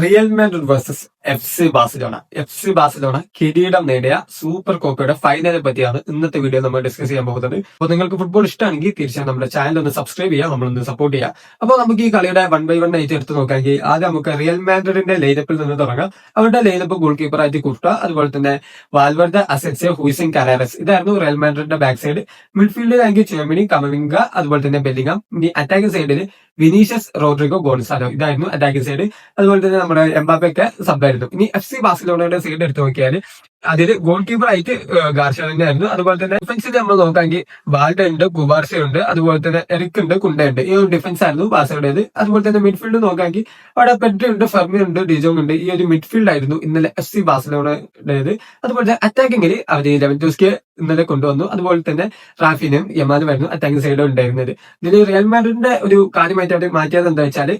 Real Madrid versus F C Barcelona F C Barcelona കിരീടം നേടിയ super കോപ്പയുടെ ഫൈനലെ പറ്റിയാണ് ഇന്നത്തെ വീഡിയോ നമ്മൾ ഡിസ്കസ് ചെയ്യാൻ പോകുന്നത്. അപ്പോൾ നിങ്ങൾക്ക് ഫുട്ബോൾ ഇഷ്ടമാണെങ്കിൽ തീർച്ചയായും നമ്മുടെ ചാനൽ ഒന്ന് സബ്സ്ക്രൈബ് ചെയ്യുക നമ്മളൊന്ന് സപ്പോർട്ട് ചെയ്യുക. അപ്പോൾ നമുക്ക് ഈ കളിയുടെ വൺ ബൈ വൺ ആയിട്ട് എടുത്ത് നോക്കാമെങ്കിൽ ആദ്യം നമുക്ക് റിയൽ മാഡ്രിഡിന്റെ ലൈനപ്പിൽ നിന്ന് തുടങ്ങാം. അവരുടെ ലൈനപ്പ് ഗോൾ കീപ്പർ ആയിട്ട് കുർട്ട അതുപോലെ തന്നെ വാൽവർഡ് അസെറ്റ്സ് ഹുയിസിൻ കരാരസ് ഇതായിരുന്നു റിയൽ മാഡ്രിഡിന്റെ ബാക്ക് സൈഡ് മിഡ്ഫീൽഡിലാണെങ്കിൽ ചെർമിനി കമവിംഗ അതുപോലെ തന്നെ ബെല്ലിംഗം ഇനി അറ്റാക്കിംഗ് സൈഡിൽ വിനീഷ്യസ് റോഡ്രിഗോ ഗോൺസാലോ ഇതായിരുന്നു അറ്റാക്കിംഗ് സൈഡ് അതുപോലെ തന്നെ നമ്മുടെ എംബാപ്പയൊക്കെ സബ്ബായിരുന്നു ഇനി എഫ് സി ബാസിലോണയുടെ സൈഡ് എടുത്ത് നോക്കിയാൽ അതിൽ ഗോൾ കീപ്പർ ആയിട്ട് ഗാർഷ്യ തന്നെയായിരുന്നു അതുപോലെ തന്നെ ഡിഫൻസിൽ നമ്മൾ നോക്കാമെങ്കിൽ ബാൽഡ ഉണ്ട് കുബാർസ ഉണ്ട് അതുപോലെ തന്നെ എറിക് ഉണ്ട് കുണ്ട ഉണ്ട്. ഈ ഒരു ഡിഫൻസ് ആയിരുന്നു ബാസയുടേത് അതുപോലെ തന്നെ മിഡ്ഫീൽഡ് നോക്കാമെങ്കിൽ അവിടെ പെഡ്രി ഉണ്ട് ഫെർമി ഉണ്ട് ഡിജോങ് ഉണ്ട്. ഈ ഒരു മിഡ്ഫീൽഡ് ആയിരുന്നു ഇന്നലെ എഫ് സി ബാസിലോണയുടേത് അതുപോലെ തന്നെ അറ്റാക്കിങ്ങിൽ അവർ ലെവന്റോസ്ക്ക് ഇന്നലെ കൊണ്ടുവന്നു. അതുപോലെ തന്നെ റാഫിനും യമാനും ആയിരുന്നു അറ്റാക്കിംഗ് സൈഡ് ഉണ്ടായിരുന്നത്. ഇതിൽ റിയൽ മാഡ്രിഡിന്റെ ഒരു കാര്യമായിട്ട് അവർ മാറ്റിയത് എന്താ വെച്ചാൽ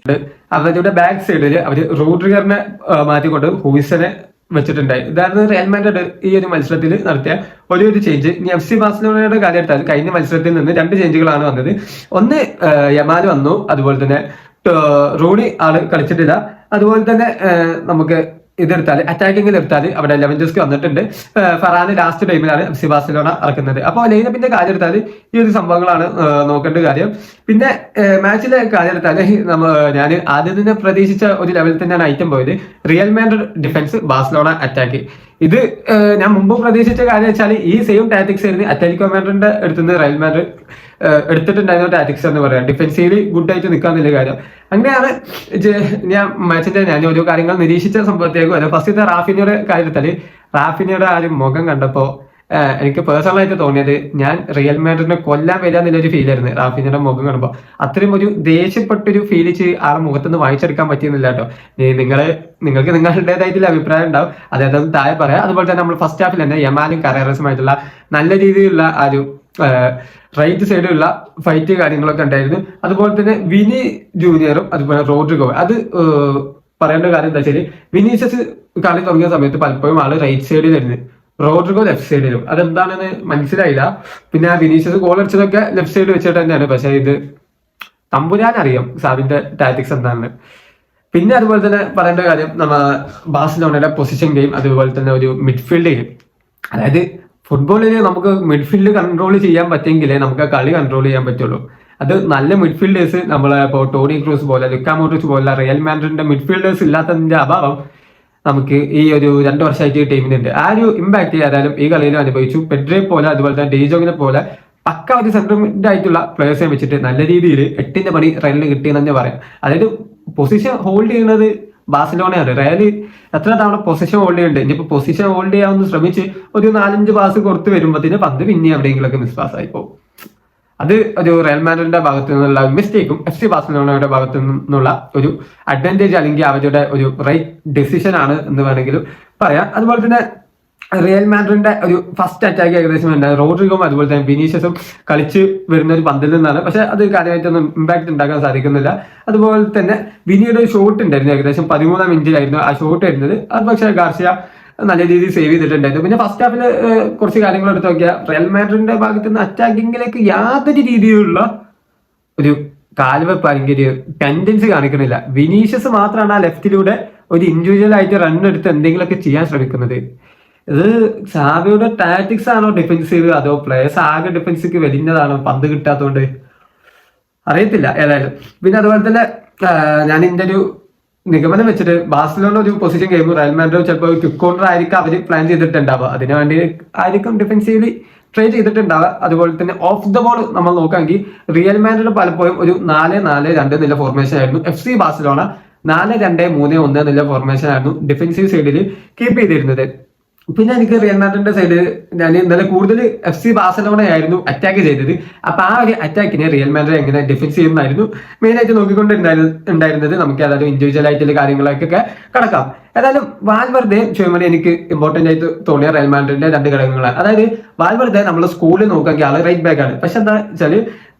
അവരുടെ ബാക്ക് സൈഡിൽ അവർ റോഡ്രിഗറിനെ മാറ്റിക്കൊണ്ട് ഹൂയിസനെ വെച്ചിട്ടുണ്ടായി. ഇതായിരുന്നു റിയൽ മാഡ്രിഡ് ഈ ഒരു മത്സരത്തിൽ നടത്തിയ ഒരു ഒരു ചേഞ്ച് ഇനി എഫ് സി ബാഴ്സലോണയുടെ കാര്യം എടുത്താൽ കഴിഞ്ഞ മത്സരത്തിൽ നിന്ന് രണ്ട് ചേഞ്ചുകളാണ് വന്നത്. ഒന്ന് യമാൽ വന്നു. അതുപോലെ തന്നെ റോണി ആൾ കളിച്ചിട്ടില്ല. അതുപോലെ തന്നെ നമുക്ക് ഇതെടുത്താൽ അറ്റാക്കിങ്ങിൽ എടുത്താൽ അവിടെ ലെവൻജസ്ക്ക് വന്നിട്ടുണ്ട്. ഫറാന് ലാസ്റ്റ് ടൈമിലാണ് എഫ് സി ബാസിലോണ ഇറക്കുന്നത്. അപ്പോൾ ലൈനപ്പിന്റെ കാര്യം എടുത്താൽ ഈ ഒരു സംഭവങ്ങളാണ് നോക്കേണ്ട കാര്യം. പിന്നെ മാച്ചിലെ കാര്യം എടുത്താൽ ഞാൻ ആദ്യം തന്നെ പ്രതീക്ഷിച്ച ഒരു ലെവലിൽ തന്നെയാണ് ഐറ്റം പോയത്. Real Madrid defence Barcelona attack ഇത് ഞാൻ മുമ്പ് പ്രതീക്ഷിച്ച കാര്യം വെച്ചാൽ ഈ സെയിം ടാറ്റിക്സ് ആയിരുന്നു അറ്റാലിക്കോ മാൻഡ്രിന്റെ അടുത്തുനിന്ന് റയൽ മാൻഡ്രിഡ് എടുത്തിട്ടുണ്ടായിരുന്ന ടാറ്റിക്സ് എന്ന് പറയാം. ഡിഫൻസീവ്ലി ഗുഡ് ആയിട്ട് നിൽക്കാന്നുള്ള കാര്യം. അങ്ങനെയാണ് ഞാൻ മാച്ചിന്റെ ഞാൻ ഓരോ കാര്യങ്ങൾ നിരീക്ഷിച്ച സംഭവത്തേക്കും അല്ല ഫസ്റ്റത്തെ റാഫിനിയുടെ കാര്യത്തിൽ റാഫിനിയുടെ ആ ഒരു മുഖം കണ്ടപ്പോ എനിക്ക് പേഴ്സണൽ ആയിട്ട് തോന്നിയത് ഞാൻ റിയൽ മാഡ്രിഡിനെ കൊല്ലാൻ വരിക എന്നുള്ളൊരു ഫീൽ ആയിരുന്നു റാഫിനിയുടെ മുഖം കാണുമ്പോൾ അത്രയും ഒരു ദേഷ്യപ്പെട്ടൊരു ഫീൽ ചെയ്ത് ആ മുഖത്ത് നിന്ന് വായിച്ചെടുക്കാൻ പറ്റിയെന്നില്ല കേട്ടോ നിങ്ങൾ നിങ്ങൾക്ക് നിങ്ങളുടേതായിട്ടുള്ള അഭിപ്രായം ഉണ്ടാവും. അതായത് അത് താഴെ പറയാം. അതുപോലെ തന്നെ നമ്മൾ ഫസ്റ്റ് ഹാഫിൽ തന്നെ യമാനും കരേറസുമായിട്ടുള്ള നല്ല രീതിയിലുള്ള ആ ഒരു റൈറ്റ് സൈഡിലുള്ള ഫൈറ്റ് കാര്യങ്ങളൊക്കെ ഉണ്ടായിരുന്നു. അതുപോലെ തന്നെ വിനി ജൂനിയറും അതുപോലെ റോഡ്രിഗോ. അത് പറയേണ്ട കാര്യം എന്താ വെച്ചാൽ വിനീഷ്യസ് കളി തുടങ്ങിയ സമയത്ത് പലപ്പോഴും ആൾ റൈറ്റ് സൈഡിലായിരുന്നു റോഡ്രിഗോ ലെഫ്റ്റ് സൈഡിലും അതെന്താണെന്ന് മനസ്സിലായില്ല. പിന്നെ ആ വിനീഷ്യസ് ഗോൾ അടിച്ചതൊക്കെ ലെഫ്റ്റ് സൈഡ് വെച്ചിട്ട് തന്നെയാണ്. പക്ഷെ ഇത് തമ്പുരാൻ അറിയാം സാബിന്റെ ടാറ്റിക്സ് എന്താണെന്ന്. പിന്നെ അതുപോലെ തന്നെ പറയേണ്ട കാര്യം നമ്മ ബാസിലോണയുടെ പൊസിഷൻ ഗെയിം അതുപോലെ തന്നെ ഒരു മിഡ്ഫീൽഡ് ഗെയിം അതായത് ഫുട്ബോളിൽ നമുക്ക് മിഡ്ഫീൽഡ് കൺട്രോൾ ചെയ്യാൻ പറ്റുമെങ്കിലേ നമുക്ക് കളി കൺട്രോൾ ചെയ്യാൻ പറ്റുള്ളൂ. അത് നല്ല മിഡ്ഫീൽഡേഴ്സ് നമ്മളെ ഇപ്പോൾ ടോണി ക്രൂസ് പോലെ ലുക്കാമോട്ടിച്ച് പോലെ റിയൽ മാൻഡ്രിഡിന്റെ മിഡ്ഫീൽഡേഴ്സ് ഇല്ലാത്തതിന്റെ അഭാവം നമുക്ക് ഈ ഒരു രണ്ടു വർഷമായിട്ട് ടീമിനുണ്ട് ആ ഒരു ഇമ്പാക്ട് ഏതായാലും ഈ കളിയിലും അനുഭവിച്ചു. പെഡ്രെ പോലെ അതുപോലെ തന്നെ ഡേജോങ്ങിനെ പോലെ പക്ക ഒരു സെന്റർമെന്റ് ആയിട്ടുള്ള പ്ലേയേഴ്സിനെ വെച്ചിട്ട് നല്ല രീതിയിൽ എട്ടിന്റെ പണി റയലിന് കിട്ടിയെന്ന് തന്നെ പറയാം. അതായത് പൊസിഷൻ ഹോൾഡ് ചെയ്യുന്നത് ബാഴ്സലോണയാണ് റയൽ എത്ര തവണ പൊസിഷൻ ഹോൾഡ് ചെയ്യുന്നുണ്ട്? ഇനിയിപ്പോ പൊസിഷൻ ഹോൾഡ് ചെയ്യാമെന്ന് ശ്രമിച്ച് ഒരു നാലഞ്ച് പാസ് കൊടുത്ത് വരുമ്പോഴത്തേന് പന്ത് പിന്നെ എവിടെയെങ്കിലുമൊക്കെ മിസ് പാസ് ആയി പോകും. അത് ഒരു റയൽ മാഡ്രിഡിന്റെ ഭാഗത്ത് നിന്നുള്ള മിസ്റ്റേക്കും എഫ് സി ബാസിലോണയുടെ ഭാഗത്തു നിന്നുള്ള ഒരു അഡ്വാന്റേജ് അല്ലെങ്കിൽ അവരുടെ ഒരു റൈറ്റ് ഡെസിഷൻ ആണ് എന്ന് വേണമെങ്കിലും പറയാം. അതുപോലെ തന്നെ റിയൽ മാഡ്രിന്റെ ഒരു ഫസ്റ്റ് അറ്റാക്ക് ഏകദേശം ഉണ്ടായി റോഡ്രിഗോം അതുപോലെ തന്നെ വിനീഷ്യസും കളിച്ച് വരുന്ന ഒരു പന്തിൽ നിന്നാണ്. പക്ഷെ അത് കാര്യമായിട്ടൊന്നും ഇമ്പാക്ട് ഉണ്ടാക്കാൻ സാധിക്കുന്നില്ല. അതുപോലെ തന്നെ വിനിയുടെ ഒരു ഷോട്ട് ഉണ്ടായിരുന്നു ഏകദേശം പതിമൂന്നാം മിനിറ്റിലായിരുന്നു ആ ഷോട്ട് വരുന്നത്. അത് പക്ഷേ ഗാർസിയ നല്ല രീതിയിൽ സേവ് ചെയ്തിട്ടുണ്ടായിരുന്നു. പിന്നെ ഫസ്റ്റ് ഹാഫിൽ കുറച്ച് കാര്യങ്ങൾ എടുത്ത് നോക്കിയാൽ റിയൽ മാഡ്രിന്റെ ഭാഗത്ത് നിന്ന് അറ്റാക്കിങ്ങിലേക്ക് യാതൊരു രീതിയിലുള്ള ഒരു കാൽവെപ്പ് അല്ലെങ്കിൽ ഒരു ടെൻഡൻസി കാണിക്കുന്നില്ല. വിനീഷ്യസ് മാത്രമാണ് ആ ലെഫ്റ്റിലൂടെ ഒരു ഇൻഡിവിജ്വൽ ആയിട്ട് റൺ എടുത്ത് എന്തെങ്കിലുമൊക്കെ ചെയ്യാൻ ശ്രമിക്കുന്നത്. ഇത് ചാവിയുടെ ടാറ്റിക്സ് ആണോ ഡിഫൻസീവ് അതോ പ്ലേയേഴ്സ് ആകെ ഡിഫൻസിക്ക് വലിഞ്ഞതാണോ? പന്ത് കിട്ടാത്തതുകൊണ്ട് അറിയത്തില്ല ഏതായാലും. പിന്നെ അതുപോലെ തന്നെ ഞാൻ എന്റെ ഒരു നിഗമനം വെച്ചിട്ട് ബാസിലോണ ഒരു പൊസിഷൻ ഗെയിം റയൽ മാഡ്രിഡ് ചിലപ്പോൾ ക്വിക്ക് കോർണർ ആയിരിക്കും അവർ പ്ലാൻ ചെയ്തിട്ടുണ്ടാവുക. അതിനു വേണ്ടി ആയിരിക്കും ഡിഫൻസീവ്ലി ട്രൈ ചെയ്തിട്ടുണ്ടാവുക. അതുപോലെ തന്നെ ഓഫ് ദ ബോൾ നമ്മൾ നോക്കുകയാണെങ്കിൽ റിയൽ മാഡ്രിഡ് പലപ്പോഴും ഒരു നാല് നാല് രണ്ട് നില ഫോർമേഷൻ ആയിരുന്നു. എഫ് സി ബാസിലോണ നാല് രണ്ട് മൂന്ന് ഒന്ന് നില ഫോർമേഷൻ ആയിരുന്നു ഡിഫൻസീവ് സൈഡിൽ കീപ്പ് ചെയ്തിരുന്നത്. പിന്നെ എനിക്ക് റിയൽ മാഡ്രിഡിന്റെ സൈഡ് ഞാൻ ഇന്നലെ കൂടുതൽ എഫ് സി ബാഴ്സലോണ ആയിരുന്നു അറ്റാക്ക് ചെയ്തത്. അപ്പൊ ആ ഒരു അറ്റാക്കിനെ റിയൽ മാഡ്രിഡ് എങ്ങനെ ഡിഫൻസ് ചെയ്യുന്നതായിരുന്നു മെയിൻ ആയിട്ട് നോക്കിക്കൊണ്ട് ഉണ്ടായിരുന്നത് നമുക്ക് അതായത് ഇൻഡിവിജ്വൽ ആയിട്ടുള്ള കാര്യങ്ങളൊക്കെ കടക്കാം. ഏതായാലും വാൽവർദ്ധ ചുമനെ എനിക്ക് ഇമ്പോർട്ടന്റ് ആയിട്ട് തോന്നിയ റയൽ മാഡ്രിഡിന്റെ രണ്ട് ഘടകങ്ങളാണ്. അതായത് വാൽവർദ്ധ നമ്മൾ സ്കൂളിൽ നോക്കുകയാണെങ്കിൽ ആൾ റൈറ്റ് ബാക്ക് ആണ്. പക്ഷെ എന്താ വെച്ചാൽ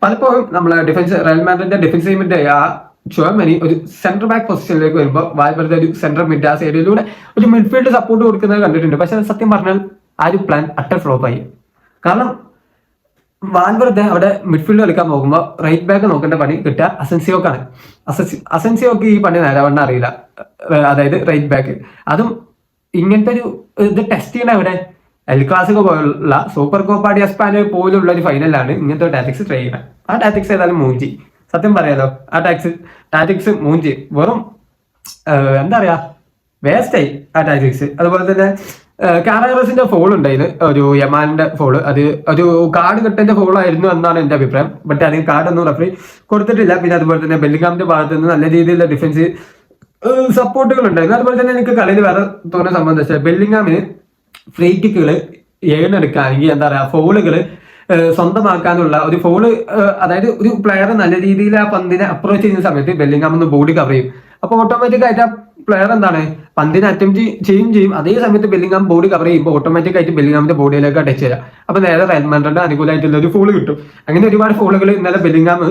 പലപ്പോഴും നമ്മളെ ഡിഫൻസ് റയൽ മാഡ്രിഡിന്റെ ഡിഫൻസ് ടീമിന്റെ ആ ചുവമനി ഒരു സെന്റർ ബാക്ക് പൊസിഷനിലേക്ക് വരുമ്പോൾ വാൽവർദ്ധ ഒരു സെന്റർ മിഡ് ആ സൈഡിലൂടെ ഒരു മിഡ്ഫീൽഡ് സപ്പോർട്ട് കൊടുക്കുന്നത് കണ്ടിട്ടുണ്ട്. പക്ഷെ സത്യം പറഞ്ഞാൽ ആ ഒരു പ്ലാൻ അട്ടർ ഫ്ലോപ്പ് ആയി. കാരണം വാൻവറുടെ അവിടെ മിഡ്ഫീൽഡ് കളിക്കാൻ പോകുമ്പോൾ റൈറ്റ് ബാക്ക് നോക്കേണ്ട പണി കിട്ടുക അസൻസിയോക്കാണ് അസൻസി അസൻസിയോക്ക് ഈ പണി നേരാവണ്ണ അറിയില്ല. അതായത് റൈറ്റ് ബാക്ക് അതും ഇങ്ങനത്തെ ഒരു ഇത് ടെസ്റ്റ് ചെയ്യണ അവിടെ എൽ ക്ലാസിക്കോ പോലുള്ള സൂപ്പർ കോപ്പാടി എസ്പാനോ പോലുള്ള ഒരു ഫൈനലാണ് ഇങ്ങനത്തെ ടാറ്റിക്സ് ട്രൈ ചെയ്യുന്നത്. ആ ടാറ്റിക്സ് ഏതായാലും മൂഞ്ചി സത്യം പറയാലോ ആ ടാക്സ് ടാറ്റിക്സ് മൂഞ്ചി വെറും എന്താ പറയാ വേസ്റ്റായി ആ ടാറ്റിക്സ് അതുപോലെ തന്നെ കാറാഗ്രസിന്റെ ഫോൾ ഉണ്ടായിരുന്നു ഒരു യമാന്റെ ഫോൾ അത് ഒരു കാർഡ് കെട്ടിന്റെ ഫോൾ ആയിരുന്നു എന്നാണ് എന്റെ അഭിപ്രായം. ബട്ട് അതിന് കാർഡ് ഒന്നും റെഫറി കൊടുത്തിട്ടില്ല. പിന്നെ അതുപോലെ തന്നെ ബെല്ലിംഗാമിന്റെ ഭാഗത്ത് നിന്ന് നല്ല രീതിയിലുള്ള ഡിഫൻസ് സപ്പോർട്ടുകൾ ഉണ്ടായിരുന്നു. അതുപോലെ തന്നെ എനിക്ക് കളിയിൽ വേറെ തോന്നുന്ന സംബന്ധിച്ചാൽ ബെല്ലിംഗാമിന് ഫ്രീ കിക്കുകൾ ഏണെടുക്കുകയാണെങ്കിൽ എന്താ പറയാ ഫോളുകൾ സ്വന്തമാക്കാനുള്ള ഒരു ഫോൾ അതായത് ഒരു പ്ലെയർ നല്ല രീതിയിൽ ആ പന്തിനെ അപ്രോച്ച് ചെയ്യുന്ന സമയത്ത് ബെല്ലിംഗാം ഒന്ന് ബോഡി കവർ ചെയ്യും. അപ്പൊ ഓട്ടോമാറ്റിക് ആയിട്ട് ആ പ്ലെയർ എന്താണ്? പന്തിനെ അറ്റംപ്റ്റ് ചെയ്യും ചെയ്യും. അതേ സമയത്ത് ബെല്ലിംഗാം ബോഡി കവർ ചെയ്യുമ്പോൾ ഓട്ടോമാറ്റിക് ആയിട്ട് ബെല്ലിംഗാമിന്റെ ബോഡിയിലേക്ക് ടച്ച് ചെയ്യാം അപ്പൊ നേരെ റയൽ മാഡ്രിഡ് അനുകൂലമായിട്ടുള്ള ഒരു ഫോൾ കിട്ടും. അങ്ങനെ ഒരുപാട് ഫോളുകൾ ഇന്നലെ ബെല്ലിംഗാം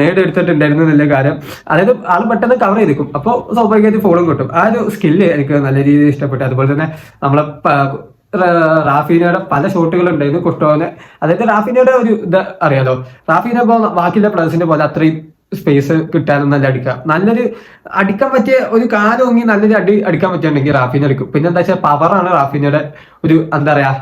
നേടിയെടുത്തിട്ടുണ്ടായിരുന്നു നല്ല കാര്യം. അതായത് ആൾ പെട്ടെന്ന് കവർ ചെയ്തിരിക്കും അപ്പോൾ സ്വാഭാവികമായിട്ട് ഫോളും കിട്ടും. ആ ഒരു സ്കില്ല് എനിക്ക് നല്ല രീതിയിൽ ഇഷ്ടപ്പെട്ടു. അതുപോലെ തന്നെ നമ്മളെ റാഫീനയുടെ പല ഷോട്ടുകളുണ്ടായിരുന്നു കുഷ്ടോനെ അതായത് റാഫീനയുടെ ഒരു ഇത് അറിയാലോ? റാഫീന ഇപ്പോ ബാക്കിയുള്ള പ്ലേയേഴ്സിന്റെ പോലെ അത്രയും സ്പേസ് കിട്ടാനും നല്ല അടിക്കാം നല്ലൊരു അടിക്കാൻ പറ്റിയ ഒരു കാലൊങ്ങി നല്ലൊരു അടി അടിക്കാൻ പറ്റുന്നുണ്ടെങ്കിൽ റാഫീന അടിക്കും പിന്നെ എന്താ വെച്ചാൽ പവറാണ് റാഫീനയുടെ ഒരു എന്താ പറയാ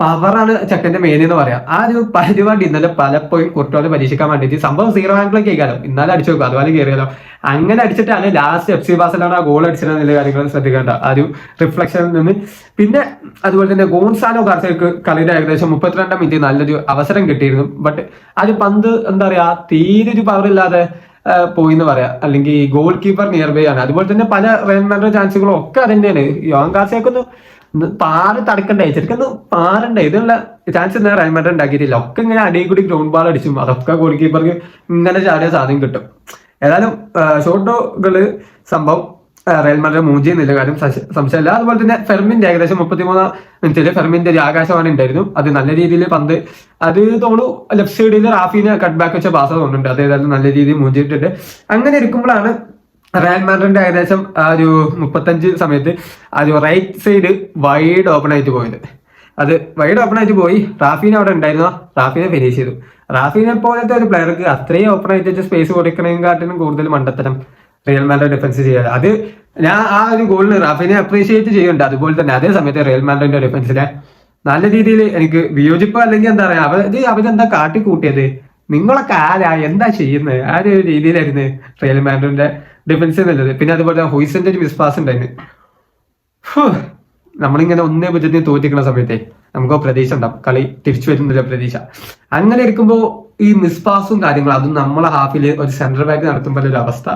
പവറാണ് ചെക്കന്റെ മെയിൻ എന്ന് പറയാം. ആ ഒരു പരിപാടി ഇന്നലെ പലപ്പോഴും കുട്ടികളെ പരീക്ഷിക്കാൻ വേണ്ടിയിട്ട് സംഭവം സീറോ ആംഗിളിൽ കേൾക്കാലോ ഇന്നലെ അടിച്ചു നോക്കും അതുപോലെ കയറിയാലോ അങ്ങനെ അടിച്ചിട്ടാണ് ലാസ്റ്റ് എഫ് സി ബാസിലാണ് ആ ഗോൾ അടിച്ചത് എന്നുള്ള കാര്യങ്ങൾ ശ്രദ്ധിക്കേണ്ട. ആ ഒരു റിഫ്ലക്ഷനിൽ നിന്ന്. പിന്നെ അതുപോലെ തന്നെ ഗോൺസാലോ കാർച്ചയ്ക്ക് കളിയുടെ ഏകദേശം മുപ്പത്തിരണ്ടാം മിനിറ്റ് നല്ലൊരു അവസരം കിട്ടിയിരുന്നു. ബട്ട് ആ ഒരു പന്ത് എന്താ പറയാ തീരെ ഒരു പവറില്ലാതെ പോയി എന്ന് പറയാം. അല്ലെങ്കിൽ ഗോൾ കീപ്പർ നിയർ ബൈ ആണ്. അതുപോലെ തന്നെ പല റൺമാരുടെ ചാൻസുകളും ഒക്കെ അത് തന്നെയാണ് യോൺ കാർച്ചയ്ക്കൊന്നും പാറ് തടക്കണ്ടേ ശരിക്കും പാറണ്ടേ ഇതിനുള്ള ചാൻസ് നേരെ റൺമാരുടെ ഉണ്ടാക്കിയിട്ടില്ല. ഒക്കെ ഇങ്ങനെ അടിയിൽ കൂടി ഗ്രൗണ്ട് ബാൾ അടിച്ചും അതൊക്കെ ഗോൾ കീപ്പർക്ക് ഇങ്ങനെ ചാടിയ സാധനം കിട്ടും. ഏതായാലും ഷോട്ടോകൾ സംഭവം റയൽ മാഡ്രിഡ് മൂഞ്ചി എന്നുള്ള കാര്യം സംശ- സംശയമില്ല. അതുപോലെ തന്നെ ഫെർമിന്റെ ഏകദേശം മുപ്പത്തിമൂന്നാം മിനിറ്റിൽ ഫെർമിന്റെ ഒരു ആകാശവാണി ഉണ്ടായിരുന്നു. അത് നല്ല രീതിയിൽ പന്ത് അത് തോന്നു ലെഫ്റ്റ് സൈഡിൽ റാഫിനെ കട്ട് ബാക്ക് വെച്ച പാസ് തോന്നുന്നുണ്ട്. അത് ഏതായാലും നല്ല രീതിയിൽ മൂഞ്ചിയിട്ടുണ്ട്. അങ്ങനെ ഇരിക്കുമ്പോഴാണ് റയൽ മാഡ്രിഡിന്റെ ഏകദേശം ആ ഒരു മുപ്പത്തഞ്ച് സമയത്ത് ആ ഒരു റൈറ്റ് സൈഡ് വൈഡ് ഓപ്പൺ ആയിട്ട് പോയത്. അത് വൈഡ് ഓപ്പൺ ആയിട്ട് പോയി. റാഫീനെ അവിടെ ഉണ്ടായിരുന്നു? റാഫീനെ ഫിനിഷ് ചെയ്തു. റാഫീനെ പോലത്തെ ഒരു പ്ലെയർക്ക് അത്രയും ഓപ്പൺ ആയിട്ട് സ്പേസ് കൊടുക്കണേക്കാട്ടിലും കൂടുതൽ മണ്ടത്തരം റിയൽ മാഡ്രിഡ് ഡിഫൻസ് ചെയ്യാറ് അത് ഞാൻ ആ ഒരു ഗോളിന് റാഫിനെ അപ്രീഷിയേറ്റ് ചെയ്യുന്നുണ്ട്. അതുപോലെ തന്നെ അതേ സമയത്ത് റിയൽ മാഡ്രിഡിന്റെ ഡിഫൻസിനെ നല്ല രീതിയിൽ എനിക്ക് വിയോജിപ്പ് അല്ലെങ്കിൽ എന്താ പറയാ അവർ അവരെന്താ കാട്ടിക്കൂട്ടിയത്? നിങ്ങളൊക്കെ ആരാ? എന്താ ചെയ്യുന്നത്? ആ ഒരു രീതിയിലായിരുന്നു റിയൽ മാഡ്രിഡിന്റെ ഡിഫൻസ് നല്ലത് പിന്നെ അതുപോലെ ഹുയിസന്റെ ഒരു മിസ്പാസ് ഉണ്ടായിരുന്നു നമ്മളിങ്ങനെ ഒന്നേ പൂജ്യത്തിന് തോറ്റിക്കുന്ന സമയത്തെ നമുക്ക് പ്രതീക്ഷ ഉണ്ടാവും. കളി തിരിച്ചു വരുന്നൊരു പ്രതീക്ഷ. അങ്ങനെ ഇരിക്കുമ്പോൾ ഈ മിസ്പാസും കാര്യങ്ങളും അതും നമ്മളെ ഹാഫിൽ ഒരു സെൻട്രൽ ബാക്ക് നടത്തുമ്പോൾ ഒരു അവസ്ഥ.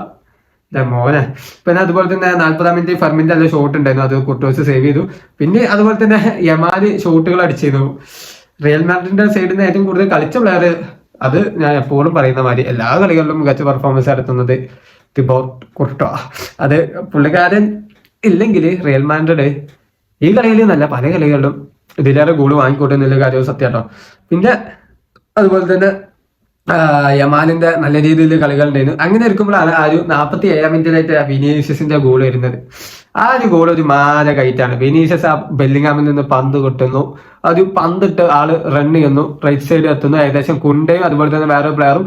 മോനെ. പിന്നെ അതുപോലെ തന്നെ നാൽപ്പതാം മിനിറ്റ് ഫർമിന്റെ നല്ല ഷോട്ട് ഉണ്ടായിരുന്നു. അത് കുട്ടോസ് സേവ് ചെയ്തു. പിന്നെ അതുപോലെ തന്നെ യമാൽ ഷോട്ടുകൾ അടിച്ചിരുന്നു റിയൽ മാഡ്രിഡിന്റെ സൈഡിൽ നിന്ന് ഏറ്റവും കൂടുതൽ കളിച്ച പ്ലെയർ അത് ഞാൻ എപ്പോഴും പറയുന്ന മാതിരി എല്ലാ കളികളിലും മികച്ച പെർഫോമൻസ് നടത്തുന്നത് തിബോട്ട് കുർട്ടോ അത് പുള്ളിക്കാരൻ ഇല്ലെങ്കിൽ റിയൽ മാൻഡ്രിഡ് ഈ കളിയിൽ നല്ല പല കളികളിലും ഇതിലേറെ ഗോൾ വാങ്ങിക്കൂട്ടുന്നുള്ള കാര്യവും സത്യാട്ടോ. പിന്നെ അതുപോലെ തന്നെ യമാലിന്റെ നല്ല രീതിയിൽ കളികൾ ഉണ്ടായിരുന്നു അങ്ങനെ ഇരിക്കുമ്പോഴാണ് ആ ഒരു നാൽപ്പത്തി ഏഴാം മിനിറ്റിലായിട്ട് വിനീഷ്യസിന്റെ ഗോൾ വരുന്നത്. ആ ഒരു ഗോൾ ഒരു മാല കയറ്റാണ്. വിനീഷ്യസ് ആ ബെല്ലിങ്ങാമിൽ നിന്ന് പന്ത് കിട്ടുന്നു. അത് പന്തിട്ട് ആൾ റൺ ചെയ്യുന്നു. റൈറ്റ് സൈഡിൽ എത്തുന്നു. ഏകദേശം കുണ്ടയും അതുപോലെ തന്നെ വേറെ പ്ലെയറും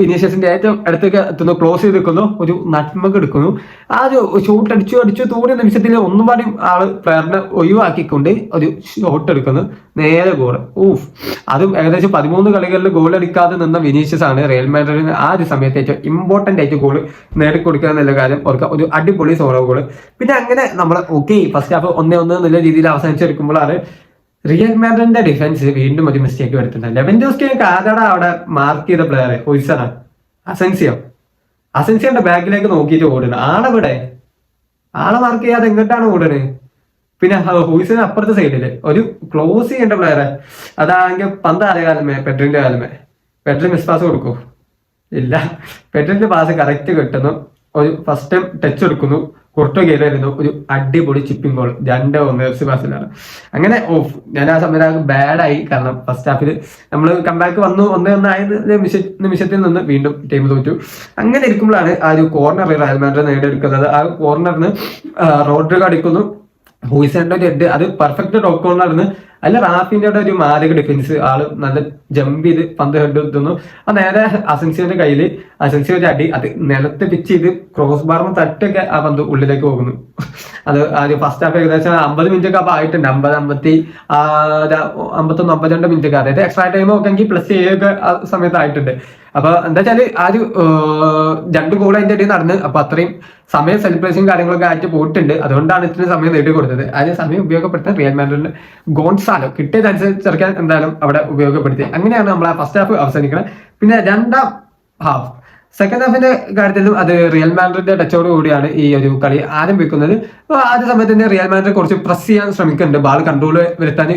വിനീഷ്യസിന്റെ ഏറ്റവും അടുത്തേക്ക് എത്തുന്നു. ക്ലോസ് ചെയ്ത് നിൽക്കുന്നു. ഒരു നട്ട്മഗ് എടുക്കുന്നു. ആ ഒരു ഷോട്ട് അടിച്ചു അടിച്ചു തോന്നിയ നിമിഷത്തിൽ ഒന്നും പാടി ആൾ പ്ലെയറിനെ ഒഴിവാക്കിക്കൊണ്ട് ഒരു ഷോട്ട് എടുക്കുന്നു. നേരെ ഗോൾ ഊഫ്. അതും ഏകദേശം പതിമൂന്ന് കളികളിൽ ഗോൾ അടിക്കാതെ നിന്ന വിനീഷ്യസ് ആണ് റയൽ മാഡ്രിഡിന് ആ ഒരു സമയത്ത് ഏറ്റവും ഇമ്പോർട്ടന്റ് ആയിട്ട് ഗോൾ നേടിക്കൊടുക്കുക എന്നുള്ള കാര്യം ഒരു അടിപൊളി സോളോ ഗോൾ പിന്നെ അങ്ങനെ നമ്മൾ ഓക്കെ ഫസ്റ്റ് ഹാഫ് ഒന്നേ ഒന്ന് എന്നുള്ള രീതിയിൽ അവസാനിച്ചെടുക്കുമ്പോഴാണ് റിയൽ മാഡ്രിഡിന്റെ ഡിഫൻസ് വീണ്ടും ഒരു മിസ്റ്റേക്ക് വരുത്തുന്നത്. ലെവൻഡോസ്കിയൊക്കെ ആരാടാ അവിടെ മാർക്ക് ചെയ്ത പ്ലെയർ ഹൊയ്സണ അസൻസിയോ അസൻസിയോന്റെ ബാക്കിലേക്ക് നോക്കിയിട്ട് ഓടുന്നത്. ആളെവിടെ? ആളെ മാർക്ക് ചെയ്യാതെ എങ്ങോട്ടാണ് ഓടുന്നത്? പിന്നെ ഹൂസിന് അപ്പുറത്തെ സൈഡിൽ ഒരു ക്ലോസ് ചെയ്യേണ്ട പ്ലെയറെ അതാണെങ്കിൽ പന്ത് ആരെ കാലമേ പെട്രിന്റെ കാലമേ. മിസ് പാസ് കൊടുക്കൂ. ഇല്ല. പെട്രിന്റെ പാസ് കറക്റ്റ് കിട്ടുന്നു. ഒരു ഫസ്റ്റ് ടൈം ടച്ച് എടുക്കുന്നു കുർട്ടോ കയറിയിരുന്നു ഒരു അടിപൊളി ചിപ്പിംഗ് ഗോൾ രണ്ട് ഒന്ന് എഫ് സി ബാസിലാണ് അങ്ങനെ ഓഫ്. ഞാൻ ആ സമയത്ത് ബാഡായി കാരണം ഫസ്റ്റ് ഹാഫിൽ നമ്മൾ കംബാക്ക് വന്നു ഒന്നേ ഒന്നായ നിമിഷ നിമിഷത്തിൽ നിന്ന് വീണ്ടും ടീം തോറ്റു. അങ്ങനെ ഇരിക്കുമ്പോഴാണ് ആ ഒരു കോർണർ റയൽ നേടിയെടുക്കുന്നത്. ആ കോർണറിന് റോഡ്രിഗോ അടിക്കുന്നു. ഹൂയിസന്റെ ഒരു ഹെഡ് അത് പെർഫെക്റ്റ് ടോപ്പ് കോർണറിന് അതിൽ റാഫിന്റെ അവിടെ ഒരു മാരക ഡിഫൻസ് ആൾ നല്ല ജമ്പ് ചെയ്ത് പന്ത് ഹെഡ് എത്തുന്നു ആ നേരെ അസൻസിയുടെ കയ്യിൽ അസൻസിയുടെ അടി അത് നിലത്ത് പിച്ച് ചെയ്ത് ക്രോസ് ബാറിന് തട്ടൊക്കെ ആ പന്ത് ഉള്ളിലേക്ക് പോകുന്നു. അത് ആദ്യം ഫസ്റ്റ് ഹാഫ് ഏകദേശം അമ്പത് മിനിറ്റ് ഒക്കെ ആയിട്ടുണ്ട്. അമ്പത് അമ്പത്തി അമ്പത്തൊന്ന് അമ്പത്തിരണ്ട് മിനിറ്റ് ഒക്കെ. അതായത് എക്സ്ട്രാ ടൈം ഒക്കെ പ്ലസ് ഏഴൊക്കെ ആ സമയത്ത് ആയിട്ടുണ്ട്. അപ്പൊ എന്താ വെച്ചാൽ ആ ഒരു രണ്ട് ഗോൾ അതിന്റെ ഇടയിൽ നടന്ന് അപ്പൊ അത്രയും സമയം സെലിബ്രേഷൻ കാര്യങ്ങളൊക്കെ ആയിട്ട് പോയിട്ടുണ്ട്. അതുകൊണ്ടാണ് ഇത്രയും സമയം നേടി കൊടുത്തത് ആ സമയം ഉപയോഗപ്പെടുത്താൻ റിയൽ മാഡ്രിഡിന് ഗോൺസാലോ കിട്ടിയതനുസരിച്ച് ചെറുക്കാൻ എന്തായാലും അവിടെ ഉപയോഗപ്പെടുത്തി. അങ്ങനെയാണ് നമ്മൾ ആ ഫസ്റ്റ് ഹാഫ് അവസാനിക്കുന്നത് പിന്നെ രണ്ടാം ഹാഫ് സെക്കൻഡ് ഹാഫിന്റെ കാര്യത്തിലും അത് റിയൽ മാൻഡ്രിന്റെ ടച്ചോട് കൂടിയാണ് ഈ ഒരു കളി ആരംഭിക്കുന്നത് ആദ്യ സമയത്ത് തന്നെ റിയൽ മാഡ്രിഡ് കുറച്ച് പ്രസ് ചെയ്യാൻ ശ്രമിക്കുന്നുണ്ട്. ബാൾ കൺട്രോൾ വരുത്താൻ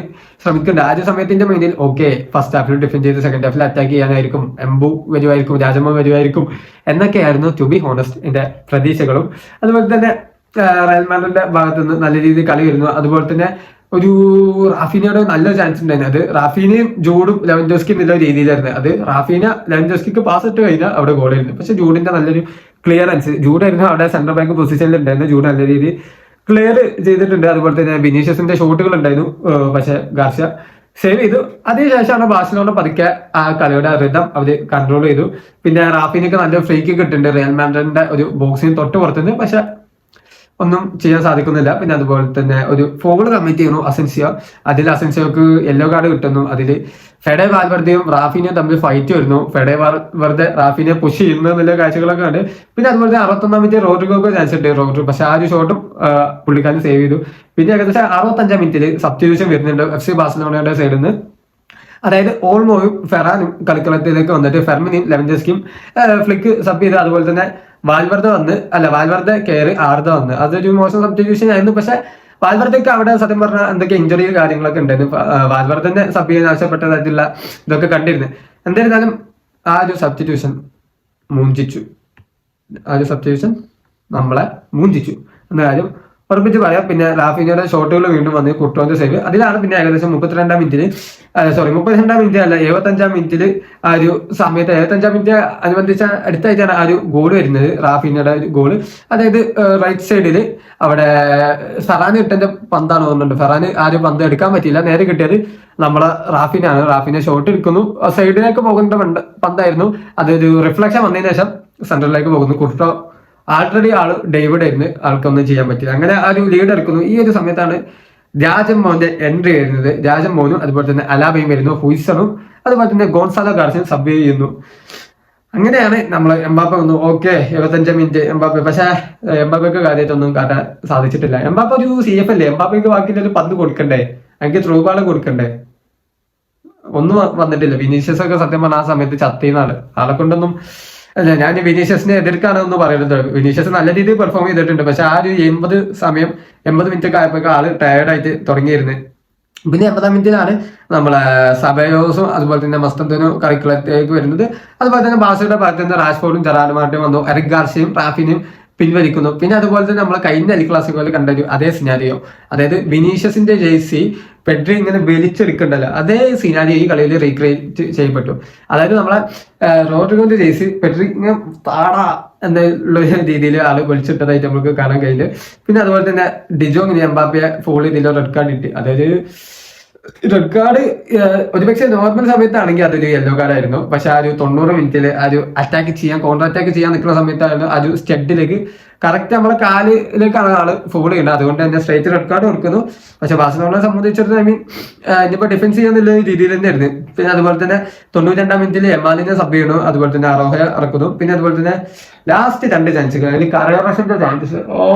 ശ്രമിക്കുന്നുണ്ട്. ആദ്യ സമയത്തിന്റെ മൈൻഡിൽ ഓക്കെ ഫസ്റ്റ് ഹാഫിൽ ഡിഫെൻഡ് ചെയ്ത് സെക്കൻഡ് ഹാഫിൽ അറ്റാക്ക് ചെയ്യാനായിരിക്കും. എംബു വരുമായിരിക്കും രാജമ്മ വരുമായിരിക്കും എന്നൊക്കെയായിരുന്നു ടു ബി ഹോണസ്റ്റ് എന്റെ പ്രതീക്ഷകളും. അതുപോലെ തന്നെ റയൽ മാഡ്രിഡിന്റെ ഭാഗത്തുനിന്ന് നല്ല രീതിയിൽ കളി വരുന്നു. അതുപോലെ തന്നെ ഒരു റാഫീനയുടെ നല്ല ചാൻസ് ഉണ്ടായിരുന്നു. അത് റാഫീനയും ജൂഡും ലെവൻജോസ്കി എന്നുള്ള രീതിയിലായിരുന്നു. അത് റാഫീന ലെവൻജോസ്കിക്ക് പാസ് ഇട്ട് കഴിഞ്ഞാൽ അവിടെ ഗോൾ ആയിരുന്നു. പക്ഷെ ജൂഡിന്റെ നല്ലൊരു ക്ലിയറൻസ് ജൂഡായിരുന്നു അവിടെ സെന്റർ ബാക്ക് പൊസിഷനിൽ ഉണ്ടായിരുന്നു. ജൂഡ് നല്ല രീതിയിൽ ക്ലിയർ ചെയ്തിട്ടുണ്ട്. അതുപോലെ തന്നെ ബിനീഷ്യസിന്റെ ഷോട്ടുകൾ ഉണ്ടായിരുന്നു പക്ഷെ ഗാർഷ്യ സേവ് ചെയ്തു. അതിനുശേഷമാണ് ബാഴ്സലോണ പതുക്കെ ആ കളിയുടെ റിതം അവർ കൺട്രോൾ ചെയ്തു. പിന്നെ റാഫിനൊക്കെ നല്ല ഫ്രീക്ക് കിട്ടുന്നുണ്ട് റിയൽ മാഡ്രിഡിന്റെ ഒരു ബോക്സിന് തൊട്ട് പുറത്തുനിന്ന്. പക്ഷെ ഒന്നും ചെയ്യാൻ സാധിക്കുന്നില്ല. പിന്നെ അതുപോലെ തന്നെ ഒരു ഫോൾ കമ്മിറ്റ് ചെയ്യുന്നു അസെൻസിയോ. അതിൽ അസെൻസിയോക്ക് യെല്ലോ കാർഡ് കിട്ടുന്നു. അതിൽ ഫെഡെ വാൽവർദ്ധയും റാഫിനെയും തമ്മിൽ ഫൈറ്റ് വരുന്നു. ഫെഡെ വാൽവർദ്ധ റാഫിനെ പുഷ് ചെയ്യുന്ന കാഴ്ചകളൊക്കെ ഉണ്ട് പിന്നെ അതുപോലെ തന്നെ അറുപത്തൊന്നാം മിനിറ്റ് റോഡ്രിഗോക്ക് ചാൻസ് ഉണ്ട് റോഡ്രി പക്ഷെ ആ ഒരു ഷോട്ടും പുള്ളിക്കാരൻ സേവ് ചെയ്തു. പിന്നെ ഏകദേശം അറുപത്തഞ്ചാം മിനിറ്റിൽ സബ്സ്റ്റിറ്റ്യൂഷൻ വരുന്നുണ്ട്. എഫ് സി ബാസിലോണയുടെ സൈഡിൽ നിന്ന് അതായത് ഓൾമോയും ഫെറാനും കളിക്കളത്തിലേക്ക് വന്നിട്ട് ഫെർമിനും ലെവൻജസ്കിയും ഫ്ലിക്ക് സബ് ചെയ്ത് അതുപോലെ തന്നെ വാൽവർദ്ധ വന്ന് അല്ല വാൽവർദ്ധ കയറി ആർദ്ധ വന്ന്. അതൊരു മോശം സബ്സ്റ്റിറ്റ്യൂഷൻ ആയിരുന്നു. പക്ഷെ വാൽവർദ്ധയ്ക്ക് അവിടെ സത്യം പറഞ്ഞാൽ എന്തൊക്കെ ഇഞ്ചുറി കാര്യങ്ങളൊക്കെ ഉണ്ടായിരുന്നു. വാൽവർദ്ധന്റെ സബ് ചെയ്യാൻ ആവശ്യപ്പെട്ട തരത്തിലുള്ള ഇതൊക്കെ കണ്ടിരുന്നു. എന്നിരുന്നാലും ആ ഒരു സബ്സ്റ്റിറ്റ്യൂഷൻ മൂഞ്ചിച്ചു. ആ ഒരു സബ്സ്റ്റിറ്റ്യൂഷൻ നമ്മളെ മൂഞ്ചിച്ചു. എന്ന കാര്യം ഉറപ്പിച്ച് പറയാം. പിന്നെ റാഫിനയുടെ ഷോട്ടുകൾ വീണ്ടും വന്ന് കുട്ടോന്റെ സേവ് അതിലാണ് പിന്നെ ഏകദേശം മുപ്പത്തിരണ്ടാം മിനിറ്റിൽ സോറി മുപ്പത്തിരണ്ടാം മിനിറ്റ് അല്ല എഴുപത്തഞ്ചാം മിനിറ്റിൽ ആ ഒരു സമയത്ത് എഴുപത്തഞ്ചാം മിനിറ്റ് അനുബന്ധിച്ച അടുത്തായിട്ടാണ് ആ ഒരു ഗോൾ വരുന്നത് റാഫിനയുടെ ഒരു ഗോൾ അതായത് റൈറ്റ് സൈഡിൽ അവിടെ സറാന് കിട്ടേണ്ട പന്താണ് തോന്നുന്നുണ്ട്. ഫെറാന് ആ ഒരു പന്ത് എടുക്കാൻ പറ്റിയില്ല. നേരെ കിട്ടിയത് നമ്മളെ റാഫിനാണ്. റാഫിനെ ഷോട്ട് എടുക്കുന്നു. സൈഡിലേക്ക് പോകുന്ന പന്തായിരുന്നു. അതൊരു റിഫ്ലക്ഷൻ വന്നതിന് ശേഷം സെന്ററിലേക്ക് പോകുന്നു. കുട്ടോ ആൾറെഡി ആൾ ഡേവിഡ് ആയിരുന്നു. ആൾക്കൊന്നും ചെയ്യാൻ പറ്റില്ല. അങ്ങനെ ആ ഒരു ലീഡ് എടുക്കുന്നു. ഈ ഒരു സമയത്താണ് രാജൻ മോഹന്റെ എൻട്രി വരുന്നത്. രാജൻ മോഹനും അതുപോലെ തന്നെ അലാബയും വരുന്നു. ഹുയിസണും അതുപോലെ തന്നെ ഗോൺസാലോ ഗാർസിയും സബ് ചെയ്യുന്നു. അങ്ങനെയാണ് നമ്മൾ എംബാപ്പ വന്നു. ഓക്കെ എഴുപത്തഞ്ചാം മിനിറ്റ് എംബാപ്പ. പക്ഷേ എംബാപ്പയ്ക്ക് കാര്യമായിട്ടൊന്നും കാട്ടാൻ സാധിച്ചിട്ടില്ല. എംബാപ്പ ഒരു സി എഫ് അല്ലേ? എംബാപ്പയ്ക്ക് ബാക്കിന്റെ ഒരു പന്ത് കൊടുക്കണ്ടേ? എനിക്ക് ത്രൂ ബാൾ കൊടുക്കണ്ടേ? ഒന്നും വന്നിട്ടില്ല. വിനീഷ്യസ് ഒക്കെ സത്യം പറഞ്ഞാൽ ആ സമയത്ത് ചത്തിന്നാണ് ആളെ കൊണ്ടൊന്നും അല്ല ഞാൻ വിനീഷ്യസിനെ എന്ന് പറയുന്നത്. വിനീഷ്യസ് നല്ല രീതിയിൽ പെർഫോം ചെയ്തിട്ടുണ്ട്. പക്ഷെ ആ ഒരു എൺപത് സമയം എൺപത് മിനിറ്റ് ഒക്കെ ആയപ്പോൾ ആൾ ടയർഡായിട്ട് തുടങ്ങിയിരുന്നു. പിന്നെ എൺപതാം മിനിറ്റിലാണ് നമ്മളെ സബയോസും അതുപോലെ തന്നെ മസ്തന്തനും കറിക്കുളത്തേക്ക് വരുന്നത്. അതുപോലെ തന്നെ ബാസയുടെ ഭാഗത്ത് നിന്ന് റാഷ്ഫോർഡും ജെറാഡുമാർട്ടും വന്നു. എറിക് ഗാർഷിയും റാഫിനെയും പിൻവലിക്കുന്നു. പിന്നെ അതുപോലെ തന്നെ നമ്മൾ കഴിഞ്ഞ അലി ക്ലാസിക്കോയിൽ കണ്ട ഒരു അതേ സിനാരിയോ അതായത് വിനീഷ്യസിന്റെ ജേഴ്സി പെഡ്രി ഇങ്ങനെ വലിച്ചെടുക്കണ്ടല്ലോ. അതേ സിനാരിയോ ഈ കളിയിൽ റീക്രിയേറ്റ് ചെയ്യപ്പെട്ടു. അതായത് നമ്മളെ റോഡ്രിഗോന്റെ ജേഴ്സി പെഡ്രി ഇങ്ങനെ താടാ എന്നുള്ള രീതിയിൽ ആൾ വലിച്ചിട്ടതായിട്ട് നമുക്ക് കാണാൻ കഴിഞ്ഞു പിന്നെ അതുപോലെ തന്നെ ഡിജോ ഇങ്ങനെ എംബാപ്പിയെ ഫോൾ ചെയ്തില്ല റെഡ് കാർഡ് ഇട്ട്. അതായത് റെഡ് കാർഡ് ഒരുപക്ഷെ നോർമൽ സമയത്താണെങ്കിൽ അതൊരു യെല്ലോ കാർഡ് ആയിരുന്നു. പക്ഷെ ആ ഒരു തൊണ്ണൂറ് മിനിറ്റിൽ ആ ഒരു അറ്റാക്ക് ചെയ്യാൻ കോൺട്ര അറ്റാക്ക് ചെയ്യാൻ നിൽക്കുന്ന സമയത്തായിരുന്നു ആ ഒരു സ്റ്റെഡിലേക്ക് കറക്റ്റ് നമ്മളെ കാലിലേക്കാണ് ആൾ ഫോൾ ചെയ്യുന്നത്. അതുകൊണ്ട് തന്നെ സ്ട്രേറ്റ് റെഡ് കാർഡ് കൊടുക്കുന്നു. പക്ഷെ ബാഴ്സലോണയെ സംബന്ധിച്ചിടത്തോളം ഐ മീൻ ഇനിയിപ്പോ ഡിഫൻസ് ചെയ്യാന്നുള്ള രീതിയിൽ തന്നെയായിരുന്നു. പിന്നെ അതുപോലെ തന്നെ തൊണ്ണൂറ്റി മിനിറ്റിൽ എമാലിനെ സബ് ചെയ്യണു അതുപോലെ തന്നെ അറോഹ ഇറക്കുന്നു. പിന്നെ അതുപോലെ തന്നെ ലാസ്റ്റ് രണ്ട് ചാൻസുകൾ അതിൽ കറേറസിന്റെ ചാൻസസ് ഓ.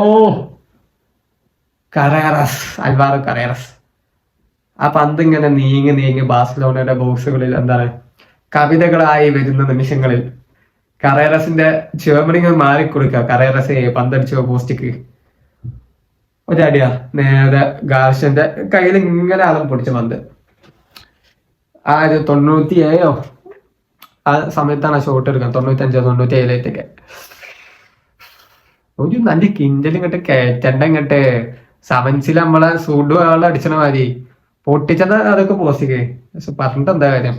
കറേറസ് അൽവാറോ കറേറസ് ആ പന്ത് ഇങ്ങനെ നീങ്ങി നീങ്ങി ബാഴ്സലോണയുടെ ബോക്സുകളിൽ എന്താണ് കവിതകളായി വരുന്ന നിമിഷങ്ങളിൽ കറേറസിന്റെ ചുവമണിങ്ങൾ മാറിക്കൊടുക്കുക. കറേറസ് പന്തടിച്ച പോസ്റ്റിക്ക്. ഒരടിയാ. നേരെ ഗാർഷന്റെ കയ്യിൽ ഇങ്ങനെ ആളും പൊടിച്ച പന്ത്. ആ ഒരു തൊണ്ണൂറ്റി ഏഴോ ആ സമയത്താണ് ആ ഷോട്ട് എടുക്കുന്നത് തൊണ്ണൂറ്റഞ്ചോ തൊണ്ണൂറ്റി ഏഴിലേക്കൊക്കെ ഒരു നല്ല കിഞ്ചലും ഇങ്ങോട്ട് കയറ്റണ്ട ഇങ്ങോട്ട്. സെവൻസിൽ നമ്മളെ സൂഡ് ആളെ അടിച്ചണ മാതിരി. പൊട്ടിച്ചത് അതൊക്കെ പോസ്റ്റിക്കേ പറഞ്ഞിട്ട് എന്താ കാര്യം?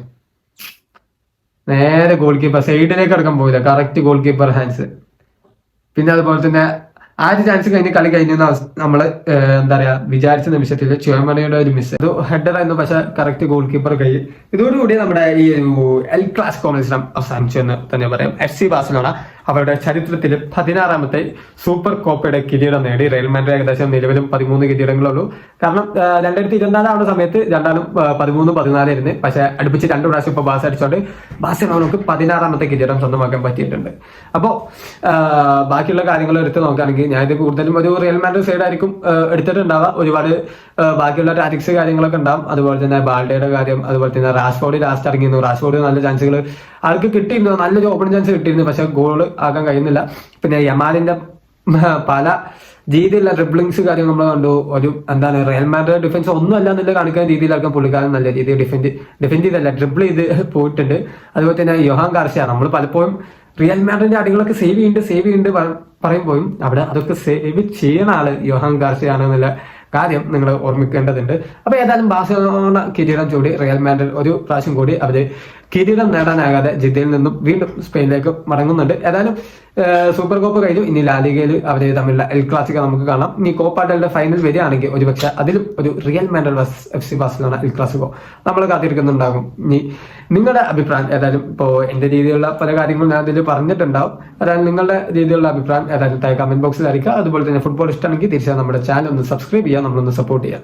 നേരെ ഗോൾ കീപ്പർ സൈഡിലേക്ക് അടക്കം പോയില്ല. കറക്റ്റ് ഗോൾ കീപ്പർ ഹാൻഡ്സ് പിന്നെ അതുപോലെ തന്നെ ആ ഒരു ചാൻസ് കഴിഞ്ഞ് കളി കഴിഞ്ഞ നമ്മൾ എന്താ പറയാ വിചാരിച്ച നിമിഷത്തിൽ ചുവമണിയുടെ ഒരു മിസ് ഇത് ഹെഡർ ആയിരുന്നു. പക്ഷെ കറക്റ്റ് ഗോൾ കീപ്പർ കൈ ഇതോടുകൂടി നമ്മുടെ ഈ എൽ ക്ലാസ് മത്സരം അവസാനിച്ചു എന്ന് തന്നെ പറയാം. എഫ് സി ബാഴ്സലോണ അവരുടെ ചരിത്രത്തിൽ പതിനാറാമത്തെ സൂപ്പർ കോപ്പയുടെ കിരീടം നേടി. റയൽ മാഡ്രിഡ് ഏകദേശം നിലവിലും പതിമൂന്ന് കിരീടങ്ങളുള്ളൂ. കാരണം രണ്ടായിരത്തി ഇരുപത്തിനാലാവുന്ന സമയത്ത് രണ്ടാലും പതിമൂന്ന് പതിനാലായിരുന്നു പക്ഷെ അടുപ്പിച്ച് രണ്ട് പ്രാവശ്യം ഇപ്പൊ ബാസ് അടിച്ചോണ്ട് ബാഴ്സലോണക്ക് പതിനാറാമത്തെ കിരീടം സ്വന്തമാക്കാൻ പറ്റിയിട്ടുണ്ട്. അപ്പോ ബാക്കിയുള്ള കാര്യങ്ങൾ എടുത്ത് നോക്കുകയാണെങ്കിൽ ഞാനിത് കൂടുതലും ഒരു റയൽ മാഡ്രിഡ് സൈഡ് ആയിരിക്കും എടുത്തിട്ടുണ്ടാവുക. ഒരുപാട് ബാക്കിയുള്ള ടാറ്റിക്സ് കാര്യങ്ങളൊക്കെ ഉണ്ടാവും. അതുപോലെ തന്നെ ബാൾഡയുടെ കാര്യം അതുപോലെ തന്നെ റാസ്ഫോർഡ് ലാസ്റ്റ് ഇറങ്ങിയിരുന്നു. റാസ്ഫോർഡ് നല്ല ചാൻസുകൾ ആൾക്ക് കിട്ടിയിരുന്നു. നല്ലൊരു ഓപ്പൺ ചാൻസ് കിട്ടിയിരുന്നു. പക്ഷെ ഗോൾ ആക്കാൻ കഴിയുന്നില്ല. പിന്നെ യമാലിന്റെ പല രീതിയിലുള്ള ഡ്രിബ്ലിങ്സ് കാര്യം നമ്മൾ കണ്ടു. ഒരു എന്താണ് റയൽ മാഡ്രിഡ് ഡിഫൻസ് ഒന്നും അല്ല എന്നുള്ള കാണിക്കുന്ന രീതിയിലായിരിക്കും പുള്ളിക്കാരൻ നല്ല രീതിയിൽ ഡിഫെൻഡ് ഡിഫെൻഡ് ചെയ്തല്ല ഡ്രിബിൾ ചെയ്ത് പോയിട്ടുണ്ട്. അതുപോലെ തന്നെ യോഹാൻ കാർഷിയ നമ്മൾ പലപ്പോഴും റിയൽ മാഡ്രിഡിന്റെ അടികളൊക്കെ സേവ് ചെയ്യുന്നുണ്ട് സേവ് ചെയ്യുന്നുണ്ട് പറയുമ്പോഴും അവിടെ അതൊക്കെ സേവ് ചെയ്യണ ആൾ യോഹാൻ കാർഷ്യ ആണെന്നുള്ള കാര്യം നിങ്ങൾ ഓർമ്മിക്കേണ്ടതുണ്ട്. അപ്പൊ ഏതായാലും ബാഴ്സലോണ കിരീടം ചൂടി റയൽ മാൻഡ്രിഡ് ഒരു പ്രാവശ്യം കൂടി അവർ കിരീടം നേടാനാകാതെ ജിദ്ദയിൽ നിന്നും വീണ്ടും സ്പെയിനിലേക്ക് മടങ്ങുന്നുണ്ട്. ഏതായാലും സൂപ്പർ കോപ്പ് കഴിഞ്ഞു. ഇനി ലാലിഗയിൽ അവർ തമ്മിലുള്ള എൽ ക്ലാസിക്ക നമുക്ക് കാണാം. ഇനി കോപ്പാട്ടലിന്റെ ഫൈനൽ വരികയാണെങ്കിൽ ഒരുപക്ഷെ അതിലും ഒരു Real Madrid versus F C Barcelona El Clasico നമ്മൾ കാത്തിരിക്കുന്നുണ്ടാകും. ഇനി നിങ്ങളുടെ അഭിപ്രായം ഏതായാലും ഇപ്പോ എന്റെ രീതിയിലുള്ള പല കാര്യങ്ങളും ഞാൻ അതിൽ പറഞ്ഞിട്ടുണ്ടാവും. അതായത് നിങ്ങളുടെ രീതിയിലുള്ള അഭിപ്രായം ഏതായാലും താഴെ കമന്റ് ബോക്സിൽ അറിയിക്കുക. അതുപോലെ തന്നെ ഫുട്ബോൾ ഇഷ്ടമാണെങ്കിൽ തീർച്ചയായും നമ്മുടെ ചാനൽ ഒന്ന് സബ്സ്ക്രൈബ് ചെയ്യുക നമ്മളൊന്ന് സപ്പോർട്ട് ചെയ്യുക.